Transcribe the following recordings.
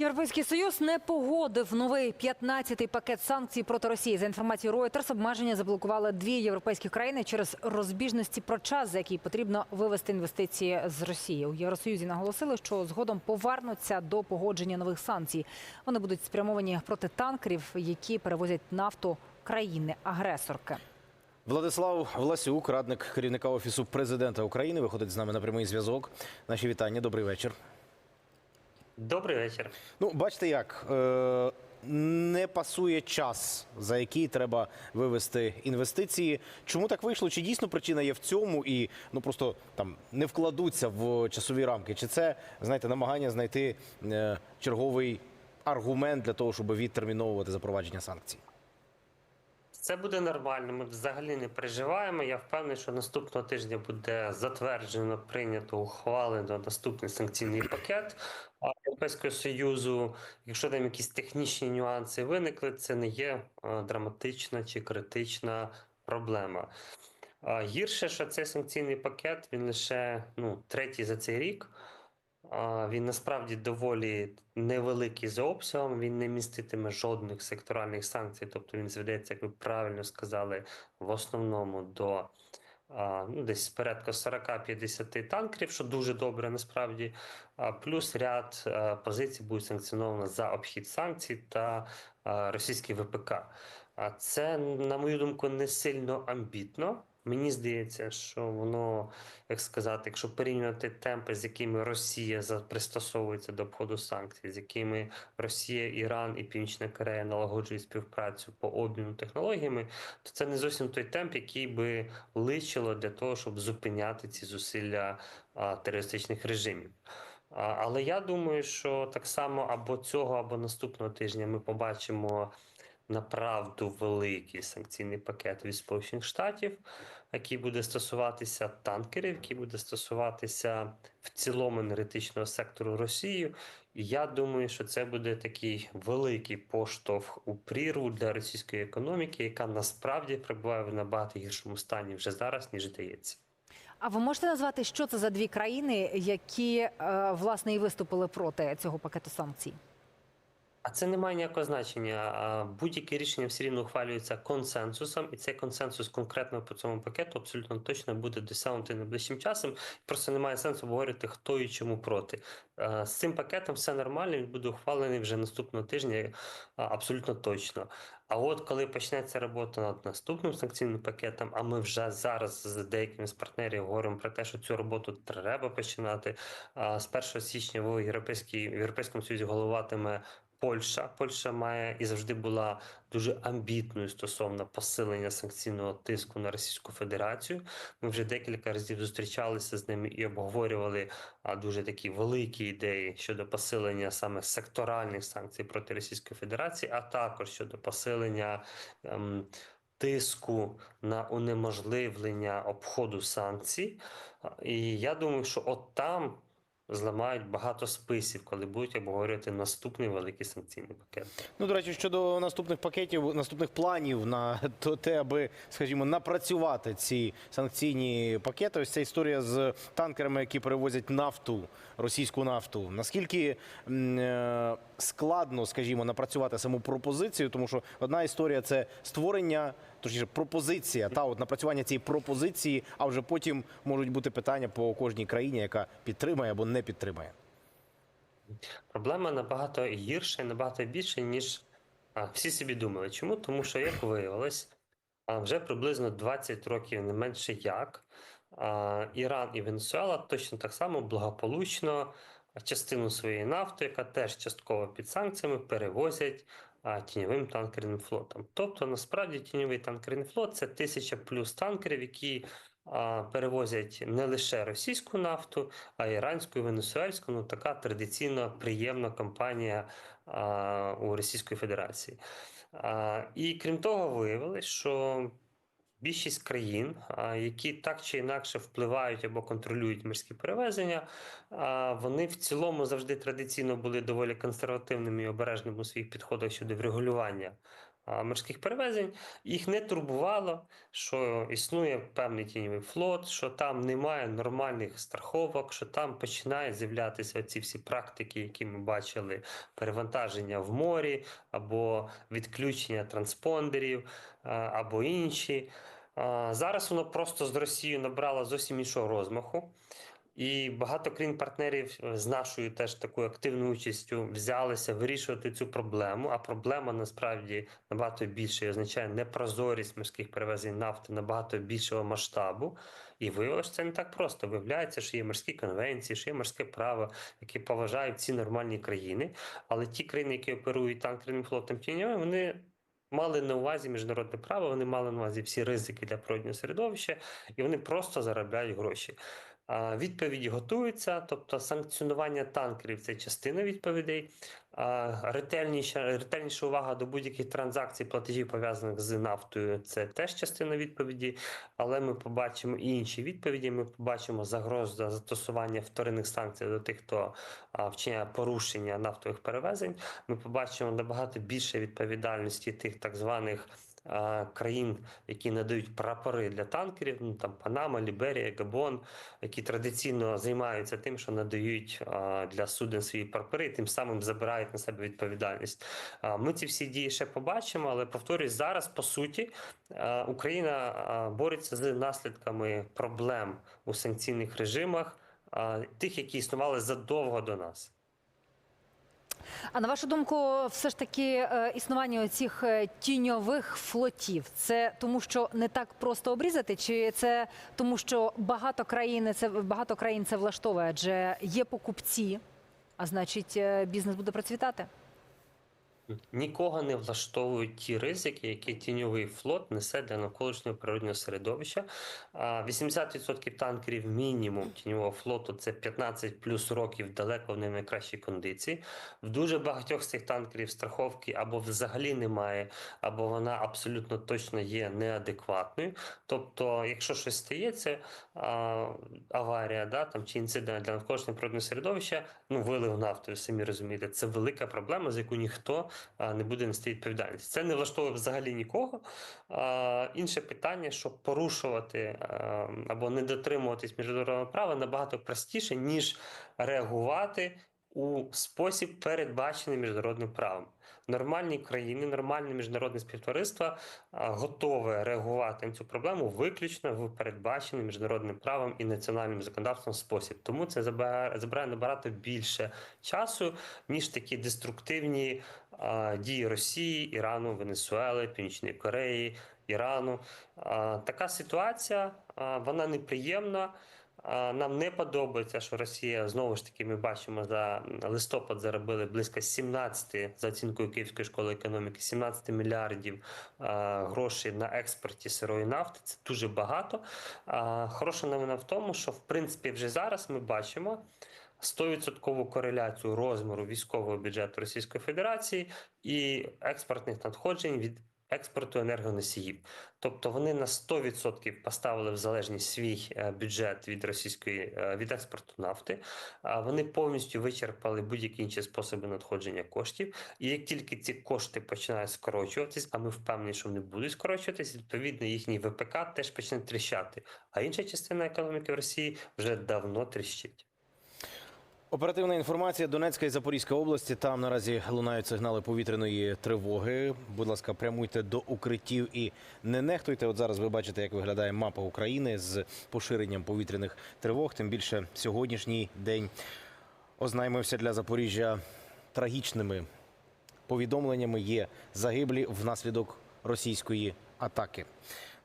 Європейський союз не погодив новий 15-й пакет санкцій проти Росії. За інформацією Reuters, обмеження заблокували дві європейські країни через розбіжності про час, за який потрібно вивести інвестиції з Росії. У Євросоюзі наголосили, що згодом повернуться до погодження нових санкцій. Вони будуть спрямовані проти танкерів, які перевозять нафту країни-агресорки. Владислав Власюк, радник керівника офісу президента України, виходить з нами на прямий зв'язок. Наші вітання. Добрий вечір. Добрий вечір. Ну, бачите, як е, не пасує час, за який треба вивести інвестиції. Чому так вийшло? Чи дійсно причина є в цьому і ну просто там не вкладуться в часові рамки? Чи це знаєте намагання знайти е, черговий аргумент для того, щоб відтерміновувати запровадження санкцій? Це буде нормально. Ми взагалі не переживаємо. Я впевнений, що наступного тижня буде затверджено, прийнято, ухвалено наступний санкційний пакет Європейського союзу. Якщо там якісь технічні нюанси виникли, це не є драматична чи критична проблема. Гірше, що цей санкційний пакет він лише ну, третій за цей рік. Він насправді доволі невеликий за обсягом, він не міститиме жодних секторальних санкцій, тобто він зведеться, як ви правильно сказали, в основному до ну, десь порядка 40-50 танкерів, що дуже добре насправді. Плюс ряд позицій буде санкціоновано за обхід санкцій та а, російський ВПК. А це, на мою думку, не сильно амбітно. Мені здається, що воно, як сказати, якщо порівнювати темпи, з якими Росія пристосовується до обходу санкцій, з якими Росія, Іран і Північна Корея налагоджують співпрацю по обміну технологіями, то це не зовсім той темп, який би личило для того, щоб зупиняти ці зусилля а, терористичних режимів. А, Але я думаю, що так само або цього, або наступного тижня ми побачимо направду великий санкційний пакет від Сполучених Штатів, який буде стосуватися танкерів, який буде стосуватися в цілому енергетичного сектору Росії. І я думаю, що це буде такий великий поштовх у прірву для російської економіки, яка насправді перебуває в набагато гіршому стані вже зараз, ніж здається. А ви можете назвати, що це за дві країни, які е, власне і виступили проти цього пакету санкцій? А це не має ніякого значення. Будь-яке рішення все рівно ухвалюється консенсусом, і цей консенсус конкретно по цьому пакету абсолютно точно буде досягнутий найближчим часом. Просто немає сенсу говорити, хто і чому проти. Е, З цим пакетом все нормально. Він буде ухвалений вже наступного тижня, абсолютно точно. А от коли почнеться робота над наступним санкційним пакетом, а ми вже зараз з деякими з партнерів говоримо про те, що цю роботу треба починати. З 1 січня в Європейській в Європейському Союзі головатиме Польща. Польща має і завжди була дуже амбітною стосовно посилення санкційного тиску на Російську Федерацію. Ми вже декілька разів зустрічалися з ними і обговорювали дуже такі великі ідеї щодо посилення саме секторальних санкцій проти Російської Федерації, а також щодо посилення. Ем, Тиску на унеможливлення обходу санкцій, і я думаю, що от там зламають багато списів, коли будуть обговорювати наступний великий санкційний пакет. Ну, до речі, щодо наступних пакетів, наступних планів на то- те, аби, скажімо, напрацювати ці санкційні пакети. Ось ця історія з танкерами, які перевозять нафту, російську нафту. Наскільки е, складно, скажімо, напрацювати саму пропозицію, тому що одна історія це створення, точніше, пропозиція, та от напрацювання цієї пропозиції, а вже потім можуть бути питання по кожній країні, яка підтримає або не підтримає. Проблема набагато гірша набагато більша, ніж а, всі собі думали. Чому? Тому що, як виявилось, а, вже приблизно 20 років, не менше як, а, Іран і Венесуела точно так само благополучно частину своєї нафти, яка теж частково під санкціями, перевозять тіньовим танкерним флотом. Тобто, насправді, тіньовий танкерний флот це тисяча плюс танкерів, які перевозять не лише російську нафту, а й іранську і венесуельську. Ну така традиційно приємна компанія у Російської Федерації. І крім того, виявилось, що більшість країн, які так чи інакше впливають або контролюють морські перевезення, вони в цілому завжди традиційно були доволі консервативними і обережними у своїх підходах щодо врегулювання морських перевезень. Їх не турбувало, що існує певний тіньовий флот, що там немає нормальних страховок, що там починають з'являтися ці всі практики, які ми бачили, перевантаження в морі або відключення транспондерів, або інші. Зараз воно просто з Росією набрало зовсім іншого розмаху. І багато країн-партнерів е, з нашою теж такою активною участю взялися вирішувати цю проблему. А проблема насправді набагато більше і означає непрозорість морських перевезень нафти набагато більшого масштабу. І виявилося, це не так просто. Виявляється, що є морські конвенції, що є морське право, яке поважають всі нормальні країни. Але ті країни, які оперують танкерним флотом тіньовим, вони. Мали на увазі міжнародне право, вони мали на увазі всі ризики для природнього середовища, і вони просто заробляють гроші. Відповіді готуються, тобто санкціонування танкерів це частина відповідей. Ретельніша, ретельніша увага до будь-яких транзакцій, платежів пов'язаних з нафтою це теж частина відповіді. Але ми побачимо і інші відповіді. Ми побачимо загрозу за застосування вторинних санкцій до тих, хто вчиняє порушення нафтових перевезень. Ми побачимо набагато більше відповідальності тих так званих. Країн, які надають прапори для танкерів, ну там Панама, Ліберія, Габон, які традиційно займаються тим, що надають для суден свої прапори, тим самим забирають на себе відповідальність. Ми ці всі дії ще побачимо, але повторюсь, зараз по суті Україна бореться з наслідками проблем у санкційних режимах, тих, які існували задовго до нас. А на вашу думку, все ж таки е, існування цих тіньових флотів це тому, що не так просто обрізати, чи це тому, що багато країн це багато країн це влаштовує, адже є покупці, а значить, е, бізнес буде процвітати? Нікого не влаштовують ті ризики, які тіньовий флот несе для навколишнього природнього середовища. А 80% танкерів мінімум тіньового флоту це 15 плюс років далеко в не найкращій кондиції. В дуже багатьох з цих танкерів страховки або взагалі немає, або вона абсолютно точно є неадекватною. Тобто, якщо щось стається, аварія, да, там чи інцидент для навколишнього природного середовища, ну вилив нафтою, самі розумієте, це велика проблема, за яку ніхто не буде нести відповідальність. Це не влаштовує взагалі нікого. Інше питання, що порушувати або не дотримуватись міжнародного права набагато простіше, ніж реагувати у спосіб, передбачений міжнародним правом. Нормальні країни, нормальне міжнародне співтовариство готове реагувати на цю проблему виключно в передбачений міжнародним правом і національним законодавством спосіб. Тому це забирає, набагато більше часу, ніж такі деструктивні дії Росії, Ірану, Венесуели, Північної Кореї, Ірану. Така ситуація вона неприємна. Нам не подобається, що Росія знову ж таки ми бачимо за листопад заробили близько 17, за оцінкою Київської школи економіки, 17 мільярдів грошей на експорті сирої нафти. Це дуже багато. Хороша новина в тому, що в принципі вже зараз ми бачимо. 100% кореляцію розміру військового бюджету Російської Федерації і експортних надходжень від експорту енергоносіїв. Тобто вони на 100% поставили в залежність свій е, бюджет від російської е, від експорту нафти. А вони повністю вичерпали будь-які інші способи надходження коштів. І як тільки ці кошти починають скорочуватись, а ми впевнені, що вони будуть скорочуватись, відповідно їхній ВПК теж почне тріщати. А інша частина економіки в Росії вже давно тріщить. Оперативна інформація Донецька і Запорізька області. Там наразі лунають сигнали повітряної тривоги. Будь ласка, прямуйте до укриттів і не нехтуйте. От зараз ви бачите, як виглядає мапа України з поширенням повітряних тривог. Тим більше сьогоднішній день ознайомився для Запоріжжя трагічними повідомленнями. Є загиблі внаслідок російської атаки.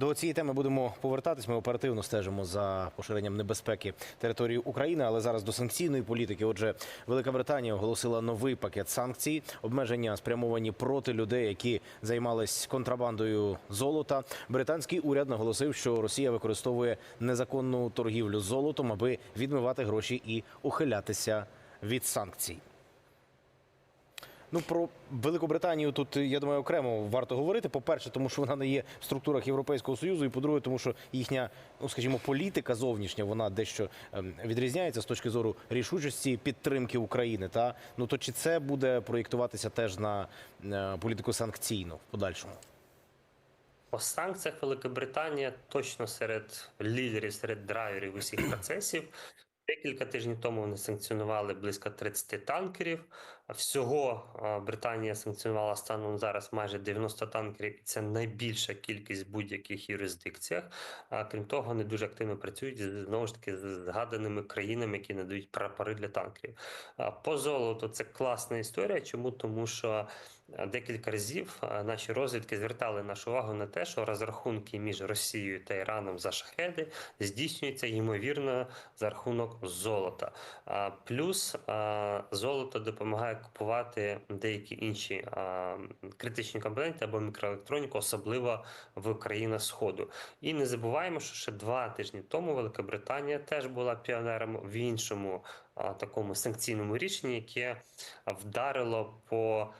До цієї теми будемо повертатись. Ми оперативно стежимо за поширенням небезпеки території України, але зараз до санкційної політики. Отже, Велика Британія оголосила новий пакет санкцій, обмеження спрямовані проти людей, які займались контрабандою золота. Британський уряд наголосив, що Росія використовує незаконну торгівлю золотом, аби відмивати гроші і ухилятися від санкцій. Ну про Великобританію тут я думаю окремо варто говорити. По-перше, тому що вона не є в структурах Європейського союзу, і по-друге, тому що їхня, ну скажімо, політика зовнішня вона дещо ем, відрізняється з точки зору рішучості підтримки України. Та ну то чи це буде проєктуватися теж на е, політику санкційну в подальшому? По санкціях Великобританія точно серед лідерів, серед драйверів усіх процесів. Декілька тижнів тому вони санкціонували близько 30 танкерів. Всього Британія санкціонувала станом зараз майже 90 танкерів, і це найбільша кількість в будь-яких юрисдикціях. А крім того, вони дуже активно працюють знову ж таки з згаданими країнами, які надають прапори для танкерів. По золоту це класна історія. Чому? Тому що декілька разів наші розвідки звертали нашу увагу на те, що розрахунки між Росією та Іраном за шахеди здійснюються ймовірно за рахунок золота. Плюс золото допомагає купувати деякі інші критичні компоненти або мікроелектроніку, особливо в країнах Сходу. І не забуваємо, що ще два тижні тому Великобританія теж була піонером в іншому такому санкційному рішенні, яке вдарило по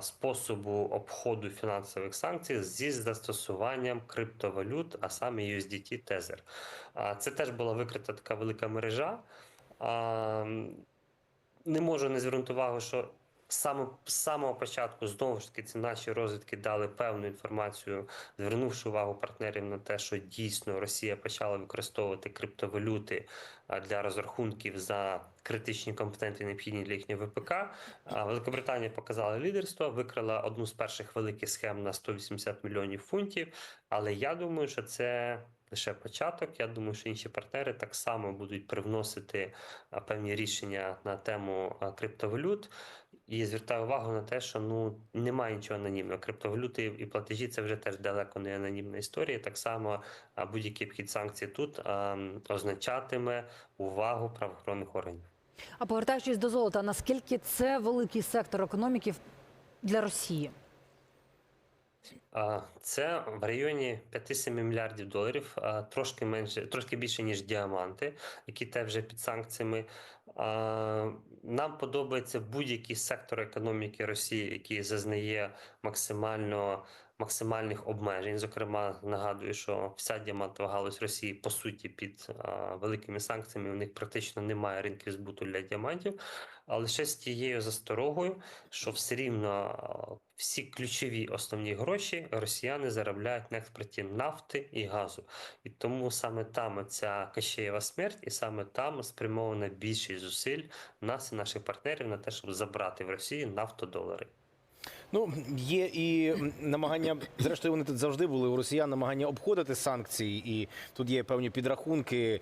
способу обходу фінансових санкцій зі застосуванням криптовалют, а саме USDT Tether. Це теж була викрита така велика мережа. Не можу не звернути увагу, що саме з самого початку знову ж таки ці наші розвідки дали певну інформацію, звернувши увагу партнерів на те, що дійсно Росія почала використовувати криптовалюти для розрахунків за критичні компоненти, необхідні для їхнього ВПК. Великобританія показала лідерство, викрила одну з перших великих схем на 180 мільйонів фунтів. Але я думаю, що це лише початок. Я думаю, що інші партнери так само будуть привносити певні рішення на тему криптовалют. І звертаю увагу на те, що ну немає нічого анонімного. Криптовалюти і платежі це вже теж далеко не анонімна історія. Так само будь-який обхід санкцій тут а, означатиме увагу правоохоронних органів. А повертаючись до золота, наскільки це великий сектор економіки для Росії? Це в районі 5-7 мільярдів доларів, трошки менше, трошки більше ніж діаманти, які теж вже під санкціями. Нам подобається будь-який сектор економіки Росії, який зазнає максимально максимальних обмежень. Зокрема, нагадую, що вся діамантова галузь Росії по суті під великими санкціями. У них практично немає ринків збуту для діамантів, а лише з тією засторогою, що все рівно всі ключові основні гроші росіяни заробляють на експорті нафти і газу. І тому саме там ця Кащеєва смерть, і саме там спрямована більшість зусиль нас і наших партнерів на те, щоб забрати в Росії нафтодолари. Ну, є і намагання, зрештою, вони тут завжди були у росіян намагання обходити санкції, і тут є певні підрахунки.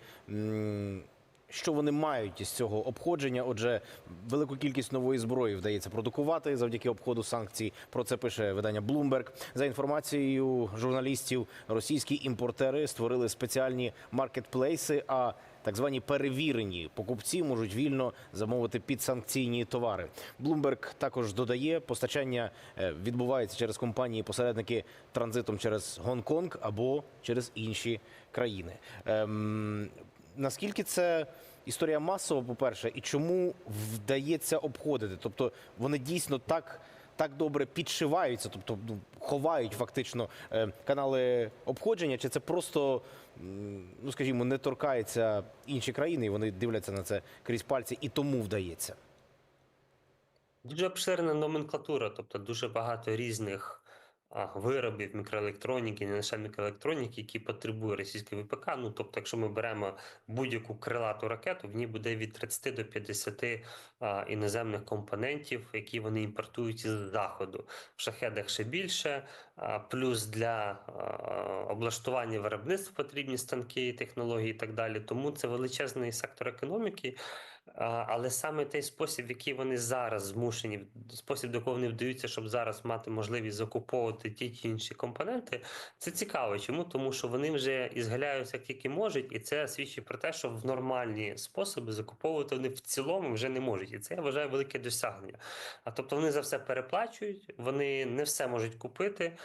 Що вони мають із цього обходження? Отже, велику кількість нової зброї вдається продукувати завдяки обходу санкцій. Про це пише видання Bloomberg. За інформацією журналістів, російські імпортери створили спеціальні маркетплейси. А так звані перевірені покупці можуть вільно замовити підсанкційні товари. Bloomberg також додає, постачання е, відбувається через компанії посередники транзитом через Гонконг або через інші країни. Ем, наскільки це історія масова, по-перше, і чому вдається обходити? Тобто вони дійсно так. Так добре підшиваються, тобто ну, ховають фактично е, канали обходження, чи це просто, ну скажімо, не торкається інші країни, і вони дивляться на це крізь пальці, і тому вдається. Дуже обширна номенклатура, тобто дуже багато різних виробів мікроелектроніки, не лише мікроелектроніки, які потребує російський ВПК. Ну тобто, якщо ми беремо будь-яку крилату ракету, в ній буде від 30 до 50 а, іноземних компонентів, які вони імпортують із заходу. В шахедах ще більше, плюс для облаштування виробництва потрібні станки, технології і так далі. Тому це величезний сектор економіки. Але саме той спосіб, в який вони зараз змушені, спосіб, до якого вони вдаються, щоб зараз мати можливість закуповувати ті чи інші компоненти, це цікаво. Чому? Тому що вони вже ізгаляються як тільки можуть, і це свідчить про те, що в нормальні способи закуповувати вони в цілому вже не можуть. І це я вважаю велике досягнення. А тобто вони за все переплачують, вони не все можуть купити.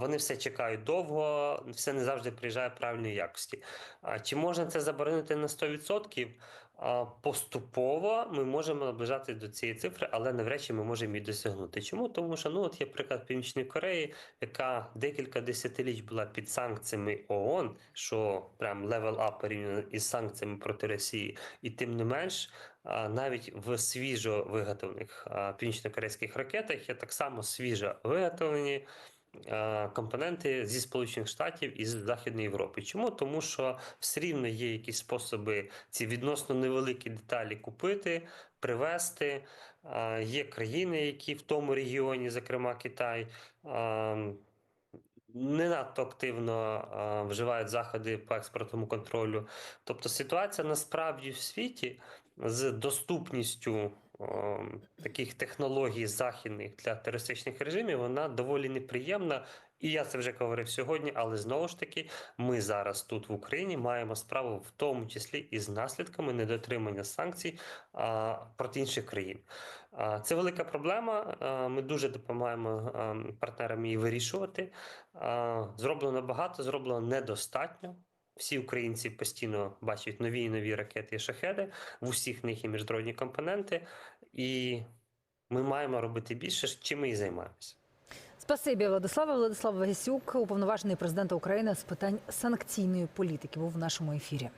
Вони все чекають довго, все не завжди приїжджає правильної якості. Чи можна це заборонити на 100%? поступово ми можемо наближатися до цієї цифри, але навряд чи ми можемо її досягнути. Чому? Тому що ну от є приклад Північної Кореї, яка декілька десятиліть була під санкціями ООН, що прям левел ап порівняно із санкціями проти Росії, і тим не менш. Навіть в свіжо виготовлених північно-корейських ракетах є так само свіжо виготовлені компоненти зі Сполучених Штатів і з Західної Європи. Чому? Тому що все рівно є якісь способи ці відносно невеликі деталі купити, привезти. Е, Є країни, які в тому регіоні, зокрема Китай, е, не надто активно е, вживають заходи по експортному контролю. Тобто ситуація насправді в світі з доступністю е, таких технологій західних для терористичних режимів, вона доволі неприємна. І я це вже говорив сьогодні, але знову ж таки, ми зараз тут в Україні маємо справу в тому числі із наслідками недотримання санкцій а, проти інших країн. А, це велика проблема. А, ми дуже допомагаємо а, партнерам її вирішувати. А, зроблено багато, зроблено недостатньо. Всі українці постійно бачать нові і нові ракети і шахеди. В усіх них є міжнародні компоненти, і ми маємо робити більше, чим ми і займаємося. Спасибі, Владислава. Владислав Вагісюк, уповноважений президента України з питань санкційної політики, був в нашому ефірі.